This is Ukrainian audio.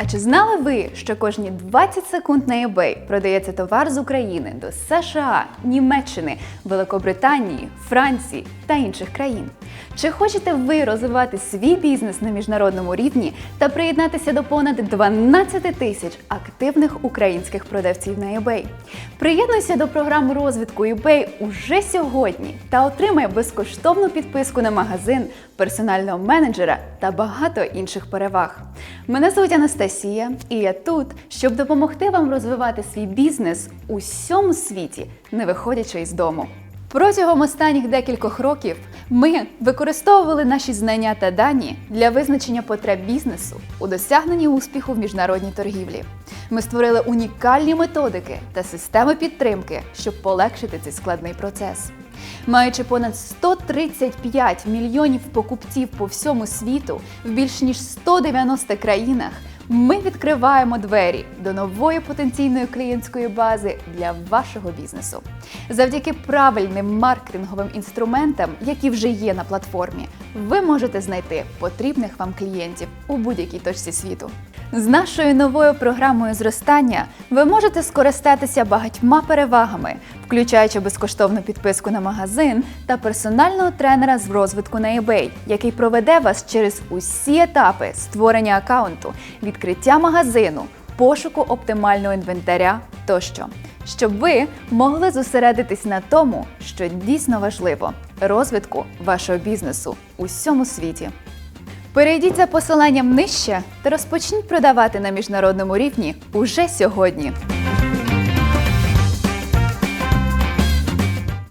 А чи знали ви, що кожні 20 секунд на eBay продається товар з України до США, Німеччини, Великобританії, Франції та інших країн? Чи хочете ви розвивати свій бізнес на міжнародному рівні та приєднатися до понад 12 тисяч активних українських продавців на eBay? Приєднуйся до програми розвитку eBay уже сьогодні та отримай безкоштовну підписку на магазин, персонального менеджера та багато інших переваг. Мене звуть Анастасія, і я тут, щоб допомогти вам розвивати свій бізнес у всьому світі, не виходячи із дому. Протягом останніх декількох років ми використовували наші знання та дані для визначення потреб бізнесу у досягненні успіху в міжнародній торгівлі. Ми створили унікальні методики та системи підтримки, щоб полегшити цей складний процес. Маючи понад 135 мільйонів покупців по всьому світу в більш ніж 190 країнах, ми відкриваємо двері до нової потенційної клієнтської бази для вашого бізнесу. Завдяки правильним маркетинговим інструментам, які вже є на платформі, ви можете знайти потрібних вам клієнтів у будь-якій точці світу. З нашою новою програмою зростання ви можете скористатися багатьма перевагами, включаючи безкоштовну підписку на магазин та персонального тренера з розвитку на eBay, який проведе вас через усі етапи створення аккаунту, відкриття магазину, пошуку оптимального інвентаря тощо, щоб ви могли зосередитись на тому, що дійсно важливо розвитку вашого бізнесу у всьому світі. Перейдіть за посиланням нижче та розпочніть продавати на міжнародному рівні уже сьогодні.